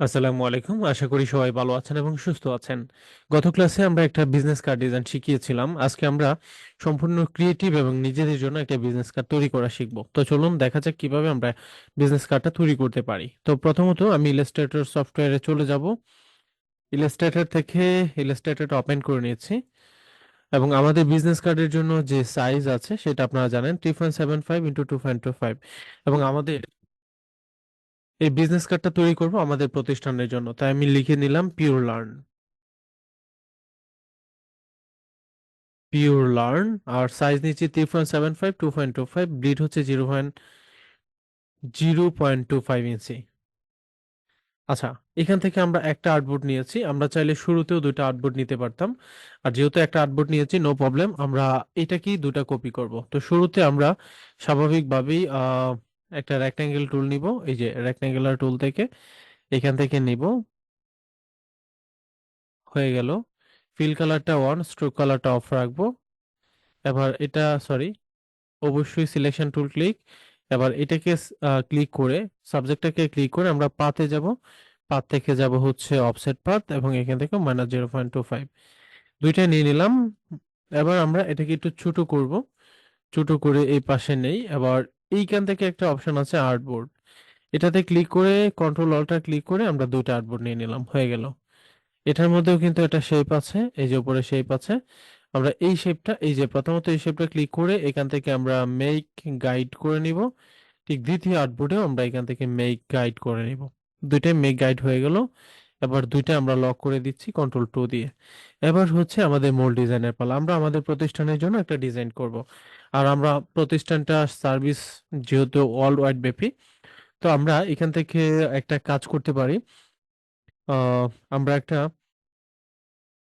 আসসালামু আলাইকুম। আশা করি সবাই ভালো আছেন এবং সুস্থ আছেন। গত ক্লাসে আমরা একটা বিজনেস কার্ড ডিজাইন শিখিয়েছিলাম। আজকে আমরা সম্পূর্ণ ক্রিয়েটিভ এবং নিজেদের জন্য একটা বিজনেস কার্ড তৈরি করা শিখব। তো চলুন দেখা যাক কীভাবে আমরা বিজনেস কার্ডটা তৈরি করতে পারি। তো প্রথমত আমি ইলাস্ট্রেটর সফটওয়্যারে চলে যাব। ইলাস্ট্রেটর থেকে ইলাস্ট্রেটরটা ওপেন করে নিয়েছি। এবং আমাদের বিজনেস কার্ডের জন্য যে সাইজ আছে, সেটা আপনারা জানেন three point seven five into two point two five এবং আমাদের এই বিজনেস কার্ডটা তৈরি করব আমাদের প্রতিষ্ঠানের জন্য। তাই আমি লিখে নিলাম পিওর লার্ন পিওর লার্ন আর সাইজ নিচ্ছি three point seven five two point two five bleed হচ্ছে zero point zero point two five inch আচ্ছা এখান থেকে আমরা একটা আর্টবোর্ড নিয়েছি। আমরা চাইলে শুরুতেও দুটো আর্টবোর্ড নিতে পারতাম। আর যেহেতু একটা আর্টবোর্ড নিয়েছি নো প্রবলেম আমরা এটা কি দুটা কপি করব। তো শুরুতে আমরা স্বাভাবিকভাবেই একটা রেক্ট্যাঙ্গেল টুল নিব, এই যে রেক্ট্যাঙ্গুলার টুল থেকে এখান থেকে নিব। হয়ে গেল। ফিল কালারটা অন স্ট্রোক কালারটা অফ রাখব। এবার এটা সরি অবশ্যই সিলেকশন টুল ক্লিক এবার এটাকে ক্লিক করে সাবজেক্টটাকে ক্লিক করে আমরা পাতে যাব। পাত থেকে যাব হচ্ছে অফসেট পাথ এবং এখান থেকে minus zero point two five দুইটা নিয়ে নিলাম। এবার আমরা এটাকে একটু ছোট করব। ছোট করে এই পাশে নেই। এবার এইখান থেকে একটা অপশন আছে আর্টবোর্ড এটাতে ক্লিক করে কন্ট্রোল অল্টা ক্লিক করে আমরা দুইটা আর্টবোর্ড নিয়ে নিলাম, হয়ে গেল। এটার মধ্যেও কিন্তু একটা শেপ আছে, এই যে উপরে শেপ আছে। আমরা এই শেপটা এই যে প্রথমত এই শেপটা ক্লিক করে এখান থেকে আমরা মেক গাইড করে নিব। ঠিক দ্বিতীয় আউটপুটেও আমরা এখান থেকে মেক গাইড করে নিব। দুইটাই মেক গাইড হয়ে গেল। এবার দুইটা আমরা লক করে দিচ্ছি কন্ট্রোল টু দিয়ে। এবার হচ্ছে আমাদের মূল ডিজাইনের পালা। আমরা আমাদের প্রতিষ্ঠানের জন্য একটা ডিজাইন করব। আর আমরা প্রতিষ্ঠানটা সার্ভিস যেহেতু ওয়ার্ল্ড ওয়াইড ব্যাপী, তো আমরা এখান থেকে একটা কাজ করতে পারি। আমরা একটা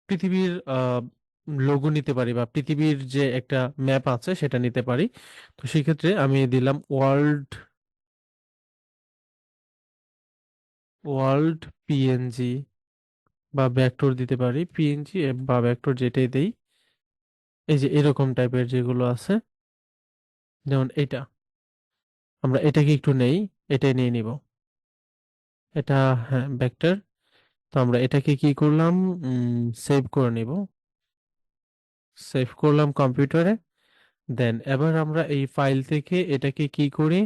পৃথিবীর লোগো নিতে পারি বা পৃথিবীর যে একটা ম্যাপ আছে সেটা নিতে পারি। তো সেক্ষেত্রে আমি দিলাম ওয়ার্ল্ড ওয়ার্ল্ড পিএনজি বা ব্যাকটোর দিতে পারি পিএনজি বা ব্যাকটোর যেটাই দেই, এই যে এরকম টাইপের যেগুলো আছে, যেমন এটা। আমরা এটাকে একটু নেই, এটাই নিয়ে নিব। এটা হ্যাঁ ভেক্টর তো আমরা এটাকে কি করলাম? সেভ করে নিব। সেভ করলাম কম্পিউটারে দেন এবার আমরা এই ফাইল থেকে এটাকে কি করি?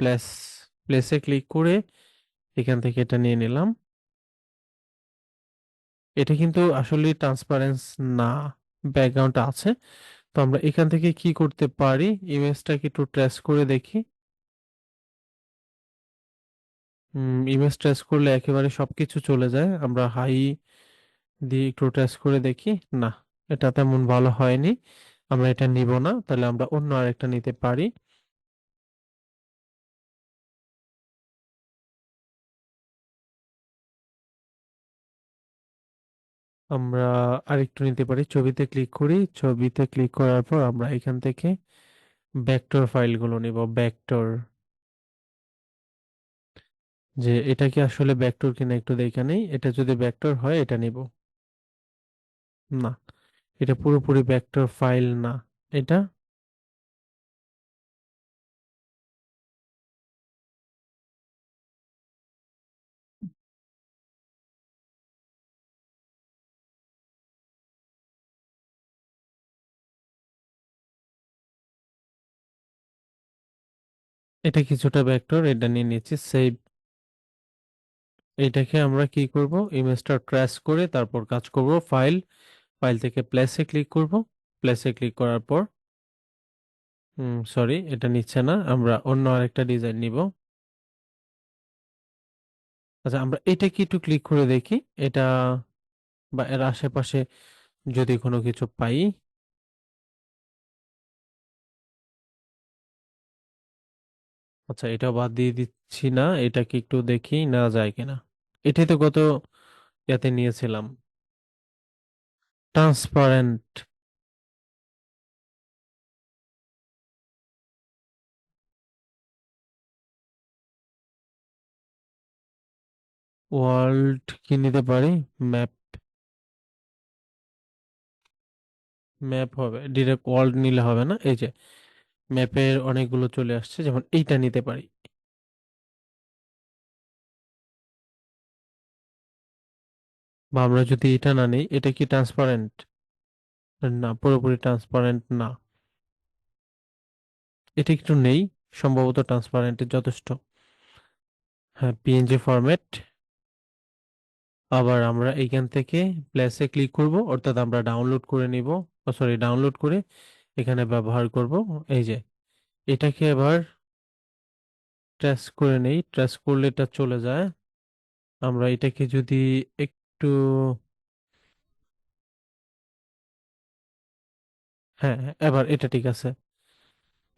প্লেস প্লেসে ক্লিক করে এখান থেকে এটা নিয়ে নিলাম। এটা কিন্তু আসলে ট্রান্সপারেন্স না ব্যাকগ্রাউন্ড আছে। তো আমরা এখান থেকে কি করতে পারি? ইমেজটাকে একটু ট্রেস করে দেখি। ইমেজ ট্রেস করলে একেবারে সবকিছু চলে যায়। আমরা হাই দিয়ে একটু ট্রেস করে দেখি, না, এটা তেমন ভালো হয়নি, আমরা এটা নিব না, তাহলে আমরা অন্য আরেকটা নিতে পারি। আমরা আরেকটু নিতে পারি। ছবিতে ক্লিক করি। ছবিতে ক্লিক করার পর আমরা এখান থেকে ভেক্টর ফাইলগুলো নিব। ভেক্টর যে এটা কি আসলে ভেক্টর কিনা একটু দেখা নেই। এটা যদি ভেক্টর হয়, এটা নিব। না, এটা পুরোপুরি ভেক্টর ফাইল না। এটা এটা কিছুটা ভেক্টর এটা নিয়ে নিচ্ছি সেভ এটাকে আমরা কি করব? ইমেজটা ট্রেস করে তারপর কাজ করব ফাইল ফাইল থেকে প্লেসে ক্লিক করব। প্লেসে ক্লিক করার পর সরি এটা নিচ্ছে না, আমরা অন্য আরেকটা ডিজাইন নিব। আচ্ছা আমরা এটা কি একটু ক্লিক করে দেখি? এটা বা এর আশেপাশে যদি কোনো কিছু পাই আচ্ছা এটা বাদ দিয়ে দিচ্ছি না এটা কি একটু দেখি না যায় কিনা। এটাই তো গত ইয়াতে নিয়েছিলাম। ট্রান্সপারেন্ট ওয়ার্ল্ড কি নিতে পারি? ম্যাপ ম্যাপ হবে। ডিরেক্ট ওয়ার্ল্ড নিলে হবে না? এই যে ম্যাপের অনেকগুলো চলে আসছে, যেমন এইটা নিতে পারি। বা আমরা যদি এটা না নিই, এটা কি ট্রান্সপারেন্ট না, পুরোপুরি ট্রান্সপারেন্ট না। এটা একটু নেই, সম্ভবত ট্রান্সপারেন্টের যথেষ্ট। হ্যাঁ পিএনজি ফরম্যাট আবার আমরা এইখান থেকে প্লেসে ক্লিক করব, অর্থাৎ আমরা ডাউনলোড করে নিব। সরি ডাউনলোড করে এখানে ব্যবহার করব, এই যে, এটাকে এবার ট্রেস করে নেই ট্রেস করলে এটা চলে যায়। আমরা এটাকে যদি একটু হ্যাঁ এবার এটা ঠিক আছে।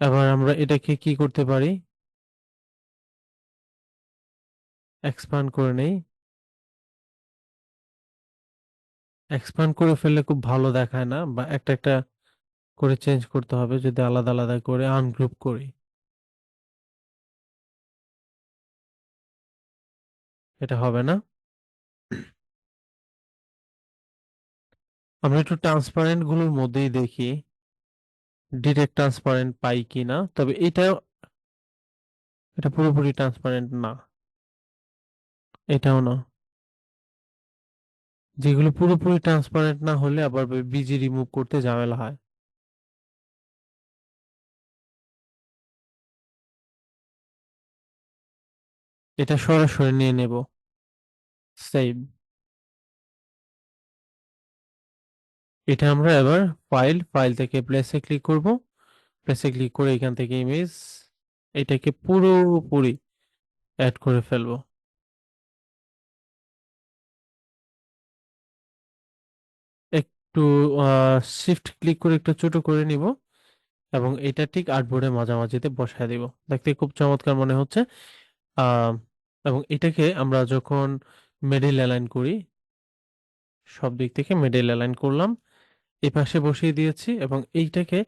এবার আমরা এটাকে কি করতে পারি? এক্সপান্ড করে নেই। এক্সপান্ড করে ফেললে খুব ভালো দেখায় না, বা একটা একটা করে চেঞ্জ করতে হবে, যদি আলাদা আলাদা করে আনগ্রুপ করি। এটা হবে না? আমরা একটু ট্রান্সপারেন্টগুলোর মধ্যেই দেখি ডিরেক্ট ট্রান্সপারেন্ট পাই কিনা, তবে এটা এটা পুরোপুরি ট্রান্সপারেন্ট না। এটাও না। যেগুলো পুরোপুরি ট্রান্সপারেন্ট না হলে আবার বিজি রিমুভ করতে ঝামেলা হয়। এটা সরাসরি নিয়ে নেব। সেভ এটা আমরা এবার ফাইল ফাইল থেকে প্লেসে ক্লিক করব। প্লেসে ক্লিক করে এখান থেকে ইমেজ এটাকে পুরোপুরি অ্যাড করে ফেলব। একটু শিফট ক্লিক করে একটু ছোট করে নিব এবং এটা ঠিক আর্টবোর্ডের মাঝামাঝিতে বসায় দিব। দেখতে খুব চমৎকার মনে হচ্ছে। আহ এবং এটাকে আমরা যখন মিডল অ্যালাইন করি, সব দিক থেকে মিডল অ্যালাইন করলাম এই পাশে বসিয়ে দিয়েছি এবং এইটাকে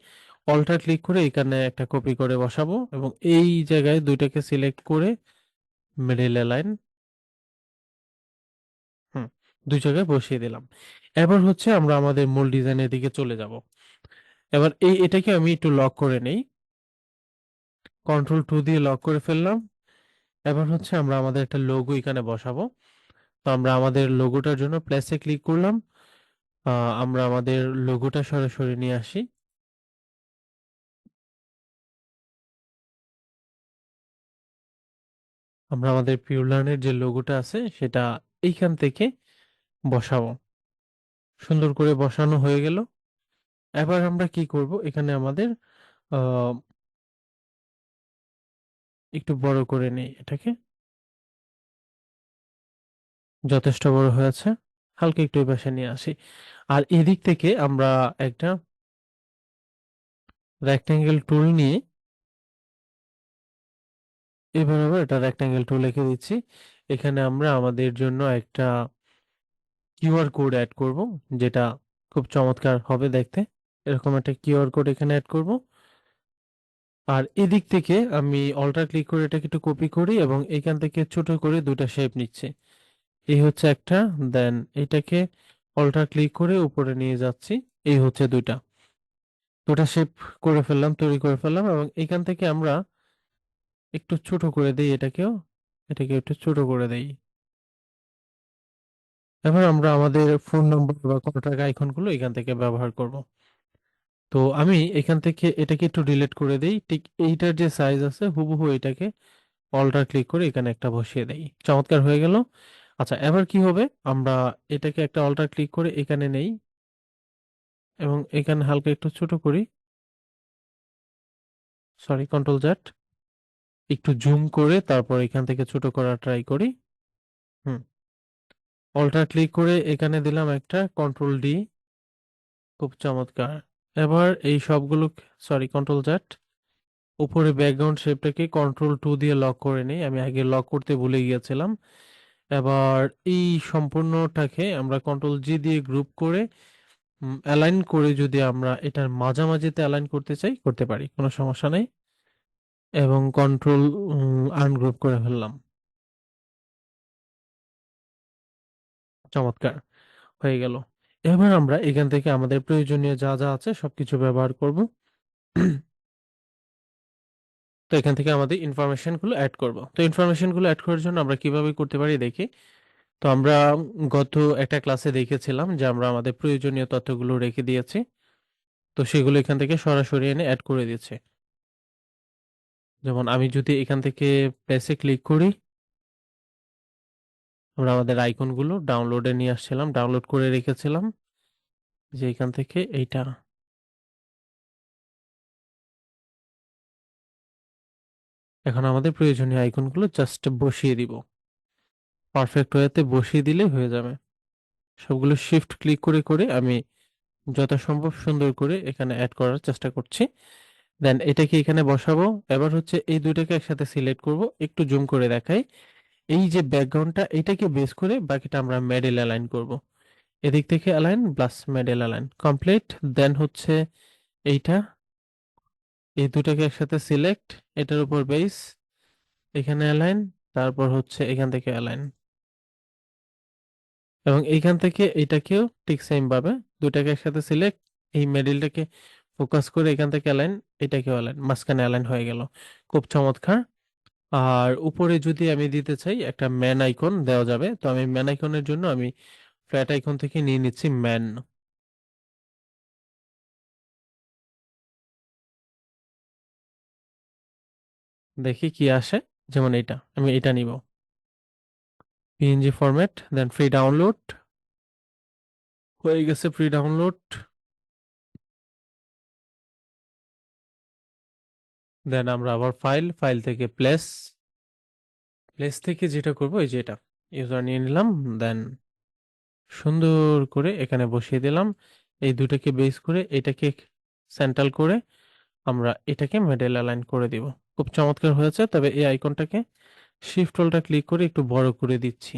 অল্টার ক্লিক করে এখানে একটা কপি করে বসাবো এবং এই জায়গায় দুইটাকে সিলেক্ট করে মিডল অ্যালাইন হুম, দুই জায়গায় বসিয়ে দিলাম। এবার হচ্ছে আমরা আমাদের মূল ডিজাইনের দিকে চলে যাব। এবার এই এটাকে আমি একটু লক করে নেই। কন্ট্রোল টু দিয়ে লক করে ফেললাম। এবার হচ্ছে আমরা আমাদের একটা লোগো এখানে বসাবো। তো আমরা আমাদের লোগোটার জন্য প্লেসে ক্লিক করলাম। আমরা আমাদের লোগোটা সরাসরি নিয়ে আসি। আমরা আমাদের পিউরলার্নের যে লোগোটা আছে, সেটা এইখান থেকে বসাবো। সুন্দর করে বসানো হয়ে গেল। এবার আমরা কি করব? এখানে আমাদের একটু বড় করে নেই এটাকে। যথেষ্ট বড় হয়েছে। হালকা একটু পাশে নিয়ে আসি। আর এদিক থেকে আমরা একটা রেক্টেঙ্গেল টুল নিয়ে এবার আবার এটা রেক্টেঙ্গেল টুল লিখে দিচ্ছি। এখানে আমরা আমাদের জন্য একটা কিউআর কোড অ্যাড করব, যেটা খুব চমৎকার হবে দেখতে। এরকম একটা কিউআর কোড এখানে অ্যাড করব। আর এদিক থেকে আমি অল্টার ক্লিক করে এটাকে একটু কপি করি এবং এখান থেকে ছোট করে দুটা শেপ নিচ্ছে। এই হচ্ছে একটা দেন এটাকে অল্টার ক্লিক করে উপরে নিয়ে যাচ্ছি। এই হচ্ছে দুইটা। দুটা শেপ করে ফেললাম, তৈরি করে ফেললাম এবং এখান থেকে আমরা একটু ছোট করে দেই এটাকেও, এটাকে একটু ছোট করে দেই। এবার আমরা আমাদের ফোন নম্বর বা কন্টাক্ট আইকনগুলো এখান থেকে ব্যবহার করব। তো আমি এখান থেকে এটাকে একটু ডিলিট করে দেই। ঠিক এইটার যে সাইজ আছে, হুবহু এটাকে অল্টার ক্লিক করে এখানে একটা বসিয়ে দেই। চমৎকার হয়ে গেল। আচ্ছা এবার কি হবে? আমরা এটাকে একটা অল্টার ক্লিক করে এখানে নেই এবং এখানে হালকা একটু ছোট করি। সরি কন্ট্রোল জ্যাট একটু জুম করে তারপর এখান থেকে ছোট করার ট্রাই করি। হুম। অল্টার ক্লিক করে এখানে দিলাম একটা কন্ট্রোল ডি খুব চমৎকার। এবার এই সবগুলো সরি কন্ট্রোল জ্যাট উপরে ব্যাকগ্রাউন্ড শেপটাকে কন্ট্রোল টু দিয়ে লক করে নিই। আমি আগে লক করতে ভুলে গিয়েছিলাম। এবার এই সম্পূর্ণটাকে আমরা কন্ট্রোল জি দিয়ে গ্রুপ করে অ্যালাইন করে যদি আমরা এটার মাঝামাঝিতে অ্যালাইন করতে চাই, করতে পারি। কোনো সমস্যা নেই। এবং কন্ট্রোল আনগ্রুপ করে ফেললাম। চমৎকার। হয়ে গেল। এবার আমরা এখান থেকে আমাদের প্রয়োজনীয় যা যা আছে সবকিছু ব্যবহার করব। তো এখান থেকে আমাদের ইনফরমেশনগুলো অ্যাড করব। তো ইনফরমেশনগুলো অ্যাড করার জন্য আমরা কীভাবে করতে পারি দেখি? তো আমরা গত একটা ক্লাসে দেখেছিলাম যে আমরা আমাদের প্রয়োজনীয় তথ্যগুলো রেখে দিয়েছি। তো সেগুলো এখান থেকে সরাসরি এনে অ্যাড করে দিচ্ছে যেমন আমি যদি এখান থেকে প্লেসে ক্লিক করি আমরা আমাদের আইকনগুলো ডাউনলোডে নিয়ে আসছিলাম ডাউনলোড করে রেখেছিলাম। যে এখান থেকে এইটা। এখন আমাদের প্রয়োজনীয় আইকনগুলো জাস্ট বসিয়ে দিব। পারফেক্ট ওয়েতে বসিয়ে দিলে হয়ে যাবে। সবগুলো শিফট ক্লিক করে করে আমি যথাসম্ভব সুন্দর করে এখানে অ্যাড করার চেষ্টা করছি। দেন এটাকে এখানে বসাবো। এবার হচ্ছে এই দুইটাকে একসাথে সিলেক্ট করব। একটু জুম করে দেখাই। এই যে ব্যাকগ্রাউন্ডটা এটাকে বেস করে বাকিটা আমরা মেডেল অ্যালাইন করব। এদিক থেকে align plus middle align complete then হচ্ছে এইটা। এই দুটাকে একসাথে সিলেক্ট এটার উপর বেস এখানে অ্যালাইন তারপর হচ্ছে এখান থেকে অ্যালাইন এবং এইখান থেকে এটাকেও ঠিক সেম ভাবে দুটাকে একসাথে সিলেক্ট এই মেডেলটাকে ফোকাস করে এখান থেকে অ্যালাইন এটাকেও অ্যালাইন মাঝখানে অ্যালাইন হয়ে গেল। খুব চমৎকার। আর উপরে যদি আমি দিতে চাই একটা ম্যান আইকন দেওয়া যাবে, তো আমি ম্যান আইকনের জন্য আমি ফ্ল্যাট আইকন থেকে নিয়ে নিচ্ছি ম্যান দেখি কি আসে, যেমন এটা আমি এটা নিব। PNG format then free download হয়ে গেছে ফ্রি ডাউনলোড দেন আমরা আবার ফাইল ফাইল থেকে প্লেস প্লেস থেকে যেটা করব এই যে এটা। ইউজার নিয়ে নিলাম দেন সুন্দর করে এখানে বসিয়ে দিলাম। এই দুটাকে বেস করে এটাকে সেন্ট্রাল করে আমরা এটাকে মেডেল অ্যালাইন করে দিব। খুব চমৎকার হয়েছে, তবে এই আইকনটাকে শিফট হোলটা ক্লিক করে একটু বড় করে দিচ্ছি।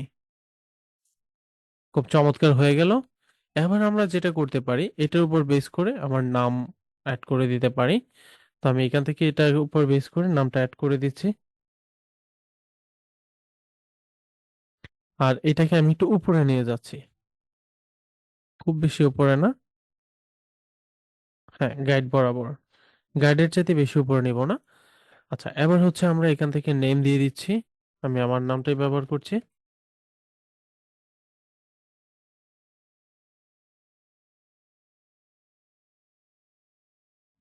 খুব চমৎকার হয়ে গেল। এবার আমরা যেটা করতে পারি, এটার উপর বেস করে আমার নাম অ্যাড করে দিতে পারি। তো আমি এখান থেকে এটার উপর বেস করে নামটা অ্যাড করে দিচ্ছি। আর এটাকে আমি একটু উপরে নিয়ে যাচ্ছি। খুব বেশি উপরে না। হ্যাঁ গাইড বরাবর। গাইডের চাইতে বেশি উপরে নিব না। আচ্ছা এবার হচ্ছে আমরা এখান থেকে নেম দিয়ে দিচ্ছি। আমি আমার নামটাই ব্যবহার করছি।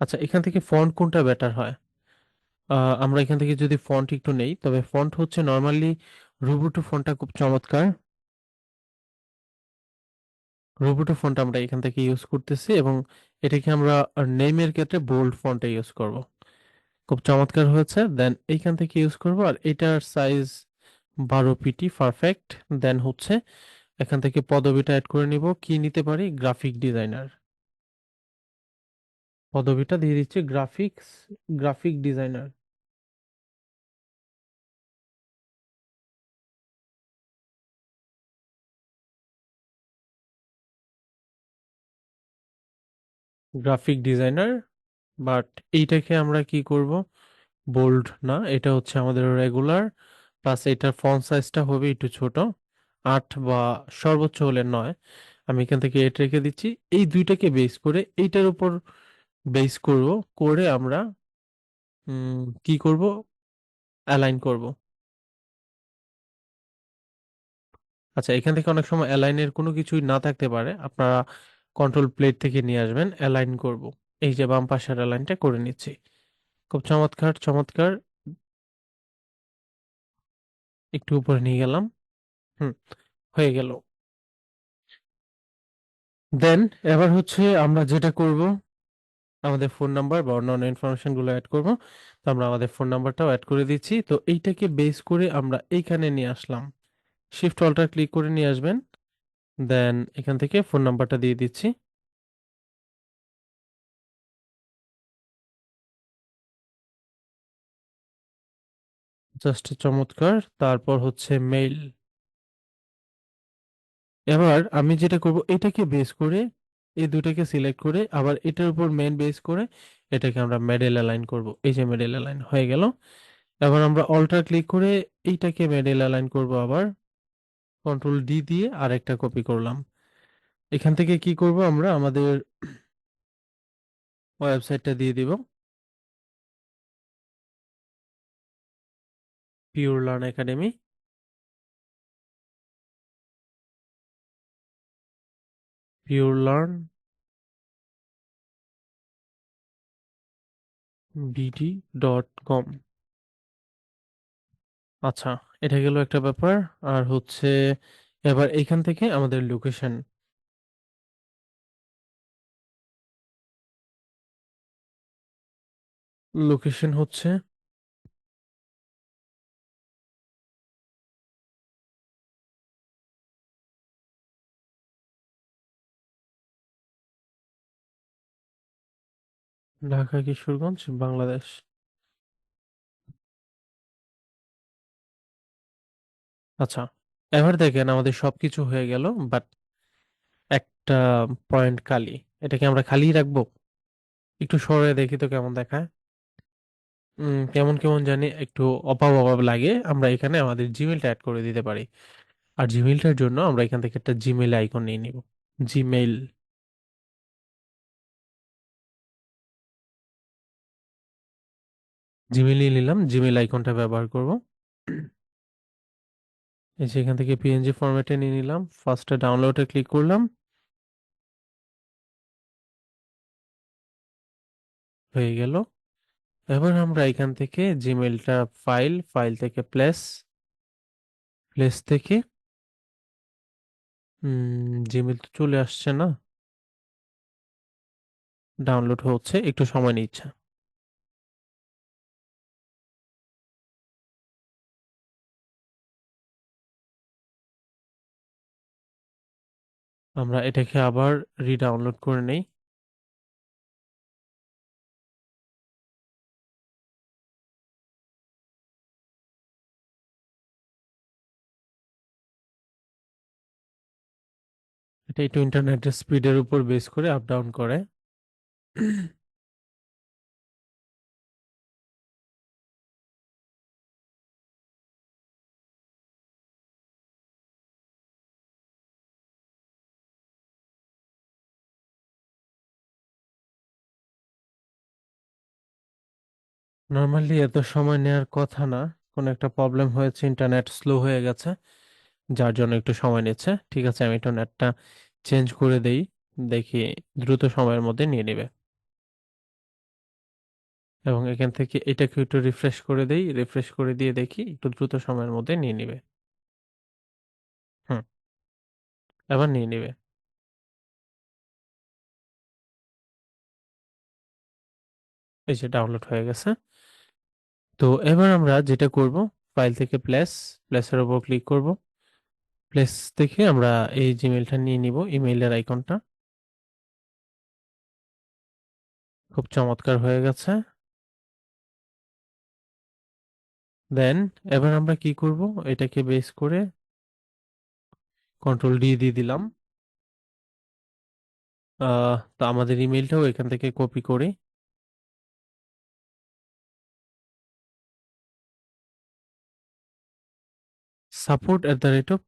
আচ্ছা এখান থেকে ফন্ট কোনটা বেটার হয়? আমরা এখান থেকে যদি ফন্ট একটু নেই, তবে ফন্ট হচ্ছে নর্মালি রুবুটু ফন্টটা খুব চমৎকার। রুবুটু ফন্ট আমরা এখান থেকে ইউজ করতেছি এবং এটাকে আমরা নেমের ক্ষেত্রে বোল্ড ফন্টে ইউজ করব। খুব চমৎকার হয়েছে। দেন এইখান থেকে ইউজ করব আর এটার সাইজ বারো পিটি পারফেক্ট দেন হচ্ছে এখান থেকে পদবিটা অ্যাড করে নিব। কি নিতে পারি? গ্রাফিক ডিজাইনার পদবিটা দিয়ে দিচ্ছি graphics graphic designer graphic designer but এইটাকে আমরা কি করব? বোল্ড না, এটা হচ্ছে আমাদের রেগুলার প্লাস এটার ফন্ট সাইজটা হবে একটু ছোট, আট বা সর্বোচ্চ হলে নয়। আমি এখান থেকে এটা রেখে দিচ্ছি। এই দুইটাকে বেস করে এইটার উপর বেস করব, করে আমরা কি করব? অ্যালাইন করব। আচ্ছা এখান থেকে অনেক সময় অ্যালাইনের কোনো কিছুই না থাকতে পারে। আপনারা কন্ট্রোল প্লেট থেকে নিয়ে আসবেন অ্যালাইন করব। এই যে বাম পাশের অ্যালাইনটা করে নিচ্ছি। খুব চমৎকার চমৎকার। একটু উপরে নিয়ে গেলাম। হুম, হয়ে গেল। দেন এবার হচ্ছে আমরা যেটা করব আমাদের ফোন নাম্বার বা অন্যান্য ইনফরমেশনগুলো অ্যাড করব। তো আমরা আমাদের ফোন নাম্বারটাও অ্যাড করে দিচ্ছি। তো এইটাকে বেস করে আমরা এইখানে নিয়ে আসলাম। শিফট অল্টার ক্লিক করে নিয়ে আসবেন। দেন এখান থেকে ফোন নাম্বারটা দিয়ে দিচ্ছি। জাস্ট চমৎকার। তারপর হচ্ছে মেইল এবার আমি যেটা করব, এটাকে বেস করে এই দুটাকে সিলেক্ট করে আবার এটার উপর মেন বেস করে এটাকে আমরা মেডেল অ্যালাইন করব। এই যে মেডেল অ্যালাইন হয়ে গেল। এবার আমরা অল্টার ক্লিক করে এইটাকে মেডেল অ্যালাইন করব আবার। কন্ট্রোল ডি দিয়ে আরেকটা কপি করলাম। এখান থেকে কি করব আমরা আমাদের ওয়েবসাইটটা দিয়ে দিব। Pure learn academy BD dot com আচ্ছা এটা গেল একটা ব্যাপার। আর হচ্ছে, এবার এখান থেকে আমাদের লোকেশন লোকেশন হচ্ছে ঢাকা, কিশোরগঞ্জ, বাংলাদেশ। আচ্ছা এবার দেখেন আমাদের সবকিছু হয়ে গেল, বাট একটা পয়েন্ট খালি। এটাকে আমরা খালি রাখব? একটু সরে দেখি তো কেমন দেখায়। কেমন কেমন জানি একটু অভাব অভাব লাগে। আমরা এখানে আমাদের জিমেলটা অ্যাড করে দিতে পারি। আর জিমেলটার জন্য আমরা এখান থেকে একটা জিমেল আইকন নিয়ে নিব। জিমেইল জিমেইল নিয়ে নিলাম জিমেল আইকনটা ব্যবহার করব। এই যে এখান থেকে পিএনজি ফরম্যাটে নিয়ে নিলাম ফার্স্টে ডাউনলোডে ক্লিক করলাম। হয়ে গেল। এবার আমরা এখান থেকে জিমেলটা ফাইল ফাইল থেকে প্লেস প্লেস থেকে জিমেল তো চলে আসছে না। ডাউনলোড হচ্ছে, একটু সময় নিচ্ছে। আমরা এটাকে আবার রিডাউনলোড করে নেই। এটা একটু ইন্টারনেটের স্পিডের উপর বেস করে আপ ডাউন করে। নর্মালি এত সময় নেওয়ার কথা না। কোনো একটা প্রবলেম হয়েছে ইন্টারনেট স্লো হয়ে গেছে, যার জন্য একটু সময় নিচ্ছে। ঠিক আছে, আমি একটু নেটটা চেঞ্জ করে দেই, দেখি দ্রুত সময়ের মধ্যে নিয়ে নেবে। এবং এখান থেকে এটাকে একটু রিফ্রেশ করে দেই রিফ্রেশ করে দিয়ে দেখি একটু দ্রুত সময়ের মধ্যে নিয়ে নিবে। হুম, এবার নিয়ে নিবে। এই যে ডাউনলোড হয়ে গেছে। তো এবার আমরা যেটা করব ফাইল থেকে প্লেস প্লেসের উপর ক্লিক করব। প্লেস থেকে আমরা এই জিমেলটা নিয়ে নিব ইমেইলের আইকনটা খুব চমৎকার হয়ে গেছে। দেন এবার আমরা কি করব? এটাকে বেস করে কন্ট্রোল ডি দিয়ে দিলাম। তো আমাদের ইমেলটাও এখান থেকে কপি করে support at the rate of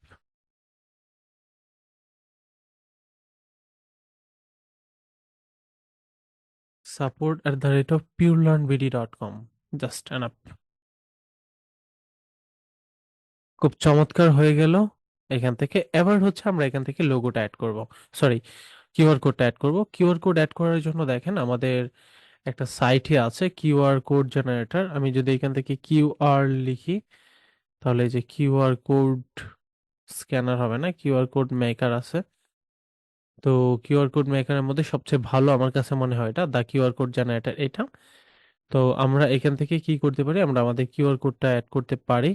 the rate of pure learn BD dot com just enough খুব চমৎকার হয়ে গেল। এখান থেকে এবার হচ্ছে আমরা এখান থেকে লোগোটা অ্যাড করব। সরি কিউআর কোডটা অ্যাড করব। কিউআর কোড অ্যাড করার জন্য দেখেন আমাদের একটা সাইটে আছে কিউআর কোড জেনারেটর আমি যদি এখান থেকে কিউআর লিখি তাহলে এই যে কিউআর কোড স্ক্যানার হবে না? কিউআর কোড মেকার আছে। তো কিউআর কোড মেকারের মধ্যে সবচেয়ে ভালো আমার কাছে মনে হয় এটা, দা কিউআর কোড জেনারেটর এটা। তো আমরা এখান থেকে কি করতে পারি? আমরা আমাদের কিউআর কোডটা অ্যাড করতে পারি।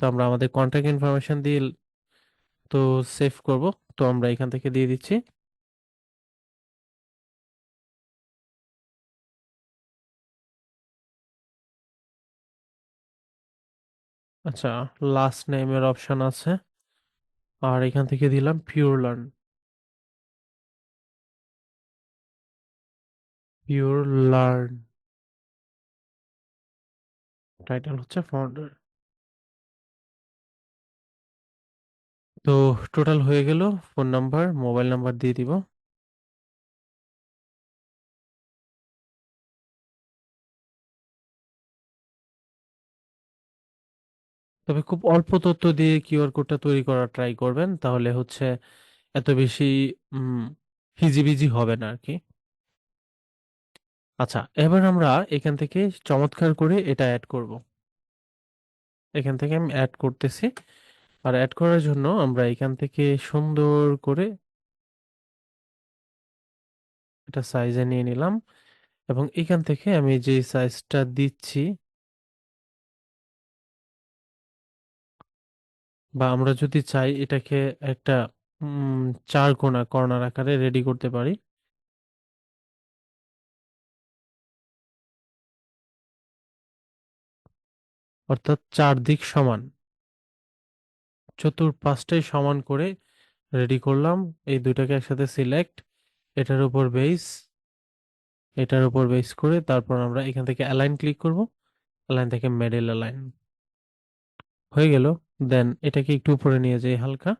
তো আমরা আমাদের কন্ট্যাক্ট ইনফরমেশন দিয়ে তো সেভ করব। তো আমরা এখান থেকে দিয়ে দিচ্ছি। আচ্ছা লাস্ট নেমের অপশন আছে। আর এখান থেকে দিলাম pure learn pure learn title হচ্ছে ফাউন্ডার তো টোটাল হয়ে গেল ফোন নাম্বার মোবাইল নাম্বার দিয়ে দিব। তবে খুব অল্প তথ্য দিয়ে কিউআর কোডটা তৈরি করার ট্রাই করবেন, তাহলে হচ্ছে এত বেশি হিজিবিজি হবে না আর কি আচ্ছা এবার আমরা এখান থেকে চমৎকার করে এটা অ্যাড করব। এখান থেকে আমি অ্যাড করতেছি। আর অ্যাড করার জন্য আমরা এখান থেকে সুন্দর করে এটা সাইজে নিয়ে নিলাম। এবং এখান থেকে আমি যে সাইজটা দিচ্ছি বা আমরা যদি চাই এটাকে একটা উম, চার কোণা কর্নার আকারে রেডি করতে পারি। অর্থাৎ চারদিক সমান। চতুর চতুর্পাশটাই সমান করে রেডি করলাম। এই দুটাকে একসাথে সিলেক্ট এটার উপর বেস এটার উপর বেস করে তারপর আমরা এখান থেকে অ্যালাইন ক্লিক করব। অ্যালাইন থেকে মেডেল অ্যালাইন হয়ে গেল। দেন এটাকে একটু উপরে নিয়ে যাই হালকা।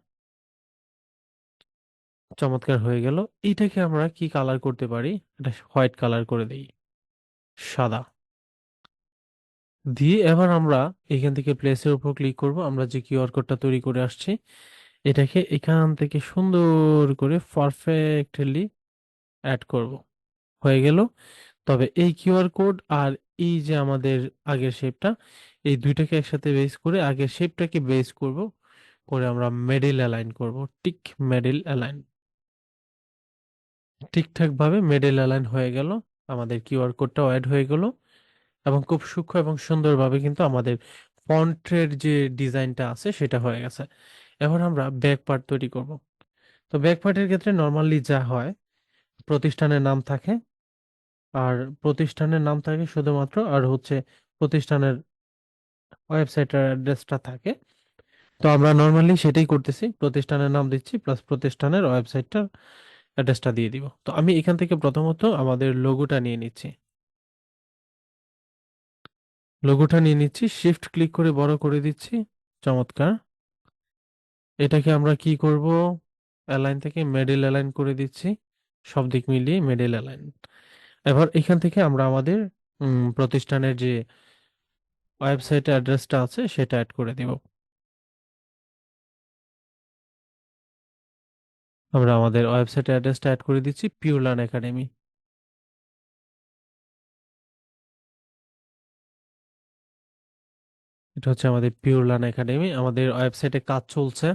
চমৎকার হয়ে গেল। এইটাকে আমরা কি কালার করতে পারি? এটা হোয়াইট কালার করে দেই। সাদা। দিয়ে এবার আমরা এখান থেকে প্লেসের উপর ক্লিক করব। আমরা যে কিউআর কোডটা তৈরি করে আসছি, এটাকে এখান থেকে সুন্দর করে পারফেক্টলি অ্যাড করব। হয়ে গেল। তবে এই কিউআর কোড আর এই যে আমাদের আগের শেপটা এই দুইটাকে একসাথে বেস করে আগে শেপটাকে বেস করব। করে আমরা মেডেল অ্যালাইন করব। টিক মেডেল অ্যালাইন ঠিকঠাক ভাবে মেডেল অ্যালাইন হয়ে গেল। আমাদের কিউআর কোডটাও অ্যাড হয়ে গেল। এবং খুব সূক্ষ্ম এবং সুন্দরভাবে কিন্তু আমাদের ফন্টের যে ডিজাইনটা আছে সেটা হয়ে গেছে। এবার আমরা ব্যাক পার্ট তৈরি করব। তো ব্যাক পার্টের ক্ষেত্রে নর্মালি যা হয়, প্রতিষ্ঠানের নাম থাকে। আর প্রতিষ্ঠানের নাম থাকে শুধুমাত্র, আর হচ্ছে প্রতিষ্ঠানের ওয়েবসাইটের অ্যাড্রেসটা থাকে। তো আমরা নর্মালি সেটাই করতেছি, প্রতিষ্ঠানের নাম দিচ্ছি প্লাস প্রতিষ্ঠানের ওয়েবসাইটটার অ্যাড্রেসটা দিয়ে দিব। তো আমি এখান থেকে প্রথমত আমাদের লোগোটা নিয়ে নিচ্ছি। লোগোটা নিয়ে নিচ্ছি শিফট ক্লিক করে বড় করে দিচ্ছি, চমৎকার। এটাকে আমরা কি করব? অ্যালাইন থেকে মেডেল অ্যালাইন করে দিচ্ছি, সব দিক মিলিয়ে মেডেল অ্যালাইন এবার এখান থেকে আমরা আমাদের প্রতিষ্ঠানের যে ওয়েবসাইট অ্যাড্রেসটা আছে, সেটা অ্যাড করে দিব। আমরা আমাদের ওয়েবসাইট অ্যাড্রেসটা অ্যাড করে দিচ্ছি পিওর লার্ন একাডেমি এটা হচ্ছে আমাদের পিওর লার্ন একাডেমি আমাদের ওয়েবসাইটে কাজ চলছে।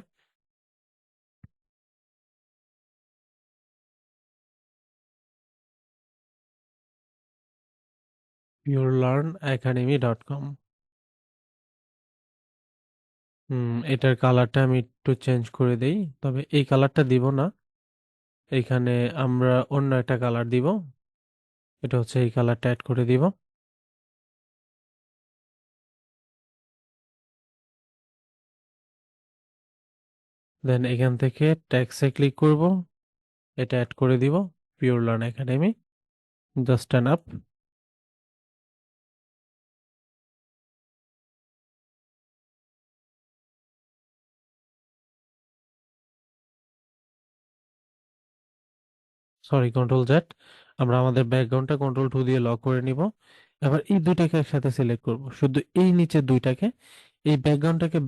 Pure learn academy dot com হুম, এটার কালারটা আমি একটু চেঞ্জ করে দেই। তবে এই কালারটা দিব না। এখানে আমরা অন্য একটা কালার দিব। এটা হচ্ছে এই কালারটা অ্যাড করে দিব। দেন এখান থেকে ট্যাক্সে ক্লিক করব। এটা অ্যাড করে দিব। Pure learn academy just an up sorry control Z আমরা আমাদের ব্যাকগ্রাউন্ডটা কন্ট্রোল টু দিয়ে লক করে নিব। এবার এই দুইটাকে একসাথে সিলেক্ট করব। শুধু এই নিচে দুইটাকে, এই ব্যাকগ্রাউন্ডটাকে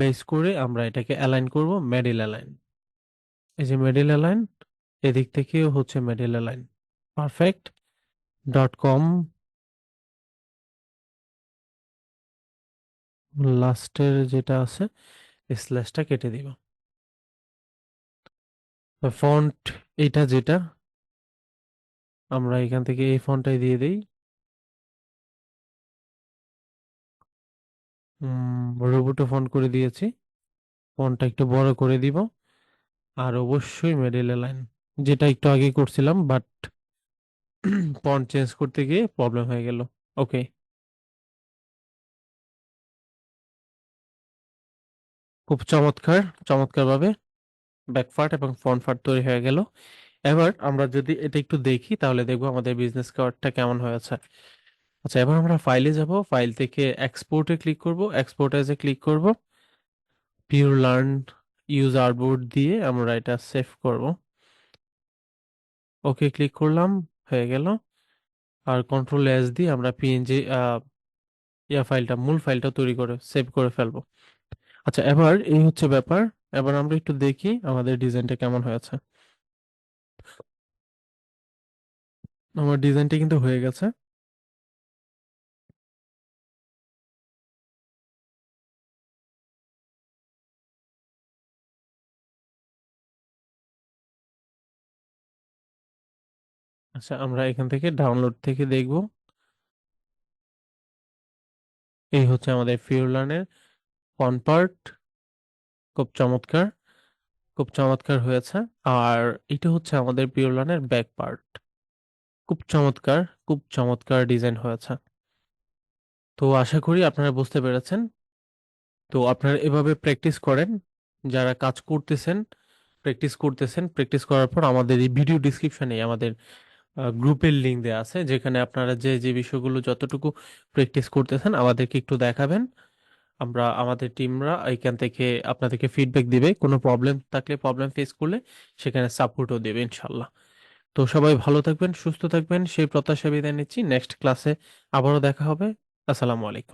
বেস করে আমরা এটাকে অ্যালাইন করব মেডেল অ্যালাইন এই যে মেডেল অ্যালাইন এদিক থেকেও হচ্ছে middle align perfect dot com লাস্টের যেটা আছে স্ল্যাশটা কেটে দিব। ফন্ট এইটা যেটা, আমরা এখান থেকে এই ফন্টটাই দিয়ে দিই। রোবোটো ফন্ট করে দিয়েছি। ফন্টটা একটু বড় করে দিব। আর অবশ্যই মিডল লাইন যেটা একটু আগে করছিলাম বাট ফন্ট চেঞ্জ করতে গিয়ে প্রবলেম হয়ে গেল। ওকে খুব চমৎকার, চমৎকারভাবে ব্যাকপার্ট এবং ফ্রন্ট পার্ট তৈরি হয়ে গেল। এবার আমরা যদি এটা একটু দেখি, তাহলে দেখব আমাদের বিজনেস কার্ডটা কেমন হয়েছে আচ্ছা এবার আমরা ফাইলে যাব। ফাইল থেকে এক্সপোর্টে ক্লিক করব। এক্সপোর্ট এ ক্লিক করব। পিওর লার্ন ইউজ আর্টবোর্ড দিয়ে আমরা এটা সেভ করব। ওকে ক্লিক করলাম, হয়ে গেল। আর কন্ট্রোল এস দিয়ে আমরা পিএনজি ইয়া ফাইলটা মূল ফাইলটা তৈরি করে সেভ করে ফেলব। আচ্ছা এবার এই হচ্ছে ব্যাপার। এবার আমরা একটু দেখি আমাদের ডিজাইনটা কেমন হয়েছে। আমার ডিজাইনটা কিন্তু হয়ে গেছে। আচ্ছা আমরা এখান থেকে ডাউনলোড থেকে দেখব। এই হচ্ছে আমাদের ফিউলানের ফ্রন্ট পার্ট খুব চমৎকার খুব চমৎকার হয়েছে। আর এটা হচ্ছে আমাদের পিওলানের ব্যাক পার্ট খুব চমৎকার খুব চমৎকার ডিজাইন হয়েছে। তো আশা করি আপনারা বুঝতে পেরেছেন। তো আপনারা এভাবে প্র্যাকটিস করেন। যারা কাজ করতেছেন প্র্যাকটিস করতেছেন প্র্যাকটিস করার পর আমাদের এই ভিডিও ডিসক্রিপশনে আমাদের গ্রুপের লিঙ্ক দেওয়া আছে। যেখানে আপনারা যে যে বিষয়গুলো যতটুকু প্র্যাকটিস করতেছেন আমাদেরকে একটু দেখাবেন। আমরা, আমাদের টিমরা এখান থেকে আপনাদেরকে ফিডব্যাক দিবে। কোনো প্রবলেম থাকলে প্রবলেম ফেস করলে সেখানে সাপোর্টও দেবে ইনশাল্লাহ তো সবাই ভালো থাকবেন, সুস্থ থাকবেন। সেই প্রত্যাশা বিদায় নিচ্ছি। নেক্সট ক্লাসে আবারও দেখা হবে। আসসালামু আলাইকুম।